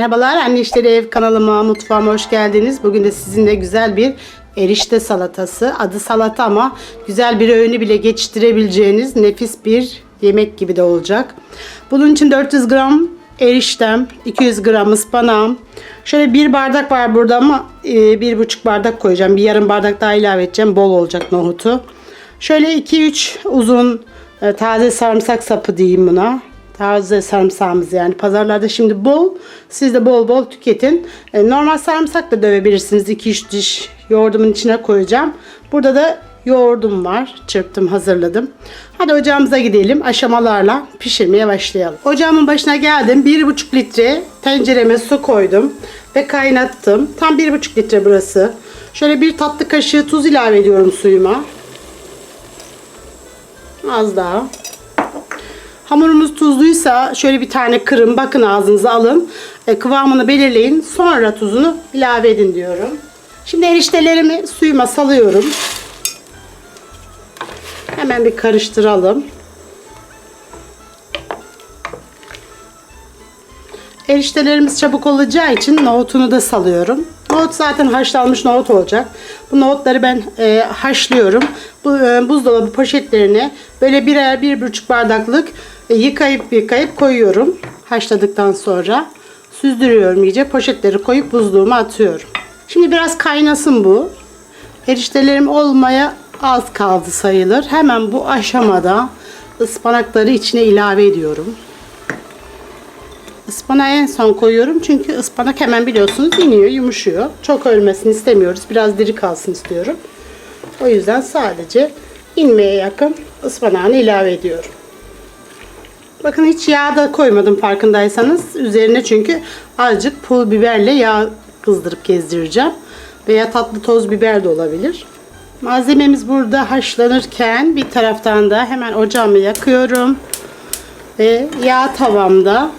Merhabalar Anne İşleri Ev kanalıma, mutfağıma hoş geldiniz. Bugün de sizinle güzel bir erişte salatası. Adı salata ama güzel bir öğünü bile geçiştirebileceğiniz nefis bir yemek gibi de olacak. Bunun için 400 gram eriştem, 200 gram ıspanağım. Şöyle bir bardak var burada ama e, bir buçuk bardak koyacağım. Bir yarım bardak daha ilave edeceğim. Bol olacak nohutu. Şöyle 2-3 uzun e, taze sarımsak sapı diyeyim buna. Taze sarımsağımız yani pazarlarda şimdi bol. Siz de bol bol tüketin. E, normal sarımsak da dövebilirsiniz. 2-3 diş yoğurdumun içine koyacağım. Burada da yoğurdum var. Çırptım hazırladım. Hadi ocağımıza gidelim. Aşamalarla pişirmeye başlayalım. Ocağımın başına geldim. 1,5 litre tencereme su koydum. Ve kaynattım. Tam 1,5 litre burası. Şöyle bir tatlı kaşığı tuz ilave ediyorum suyuma. Az daha. Hamurumuz tuzluysa şöyle bir tane kırın. Bakın ağzınıza alın. E, kıvamını belirleyin. Sonra tuzunu ilave edin diyorum. Şimdi eriştelerimi suyuma salıyorum. Hemen bir karıştıralım. Eriştelerimiz çabuk olacağı için nohutunu da salıyorum. Nohut zaten haşlanmış nohut olacak. Bu nohutları ben e, haşlıyorum. Bu e, buzdolabı poşetlerine böyle birer bir buçuk bardaklık e, yıkayıp yıkayıp koyuyorum. Haşladıktan sonra süzdürüyorum iyice. Poşetleri koyup buzluğuma atıyorum. Şimdi biraz kaynasın bu. Eriştelerim olmaya az kaldı sayılır. Hemen bu aşamada ıspanakları içine ilave ediyorum. Ispanağı en son koyuyorum çünkü ıspanak hemen biliyorsunuz iniyor, yumuşuyor. Çok ölmesini istemiyoruz. Biraz diri kalsın istiyorum. O yüzden sadece inmeye yakın ıspanağını ilave ediyorum. Bakın hiç yağ da koymadım farkındaysanız. Üzerine çünkü azıcık pul biberle yağ kızdırıp gezdireceğim. Veya tatlı toz biber de olabilir. Malzememiz burada haşlanırken bir taraftan da hemen ocağımı yakıyorum. Ve yağ tavamda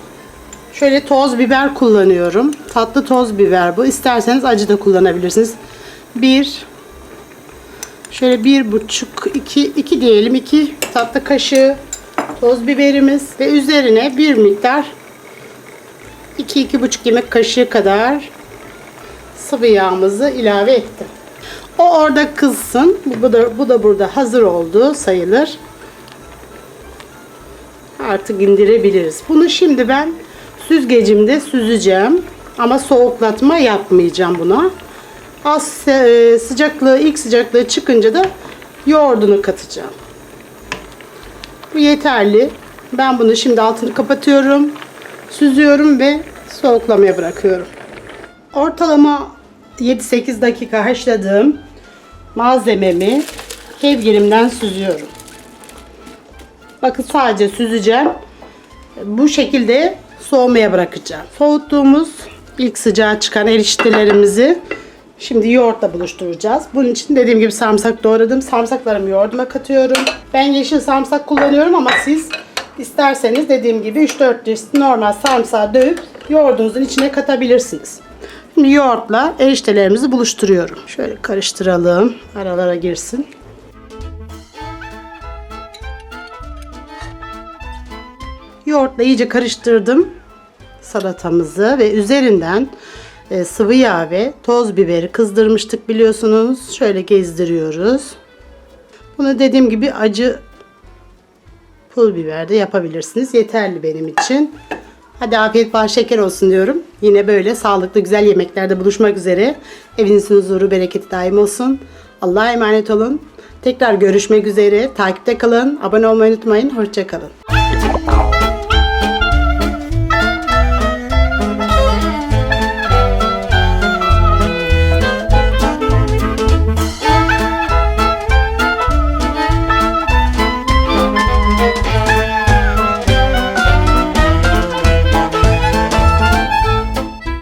Şöyle toz biber kullanıyorum. Tatlı toz biber bu. İsterseniz acı da kullanabilirsiniz. Bir, şöyle bir buçuk, iki, iki diyelim iki tatlı kaşığı toz biberimiz ve üzerine bir miktar iki iki buçuk yemek kaşığı kadar sıvı yağımızı ilave ettim. O orada kızsın. Bu da, bu da burada hazır oldu sayılır. Artık indirebiliriz. Bunu şimdi ben süzgecimde süzeceğim. Ama soğuklatma yapmayacağım buna. Az e, sıcaklığı, ilk sıcaklığı çıkınca da yoğurdunu katacağım. Bu yeterli. Ben bunu şimdi altını kapatıyorum. Süzüyorum ve soğuklamaya bırakıyorum. Ortalama 7-8 dakika haşladığım malzememi kevgirimden süzüyorum. Bakın sadece süzeceğim. Bu şekilde soğumaya bırakacağım. Soğuttuğumuz ilk sıcağı çıkan eriştelerimizi şimdi yoğurtla buluşturacağız. Bunun için dediğim gibi sarımsak doğradım. Sarımsaklarımı yoğurduma katıyorum. Ben yeşil sarımsak kullanıyorum ama siz isterseniz dediğim gibi 3-4 diş normal sarımsağı dövüp yoğurdunuzun içine katabilirsiniz. Şimdi yoğurtla eriştelerimizi buluşturuyorum. Şöyle karıştıralım. Aralara girsin. Yoğurtla iyice karıştırdım salatamızı ve üzerinden e, sıvı yağ ve toz biberi kızdırmıştık biliyorsunuz. Şöyle gezdiriyoruz. Bunu dediğim gibi acı pul biber de yapabilirsiniz. Yeterli benim için. Hadi afiyet bal şeker olsun diyorum. Yine böyle sağlıklı güzel yemeklerde buluşmak üzere. Evinizin huzuru bereketi daim olsun. Allah'a emanet olun. Tekrar görüşmek üzere. Takipte kalın. Abone olmayı unutmayın. Hoşçakalın.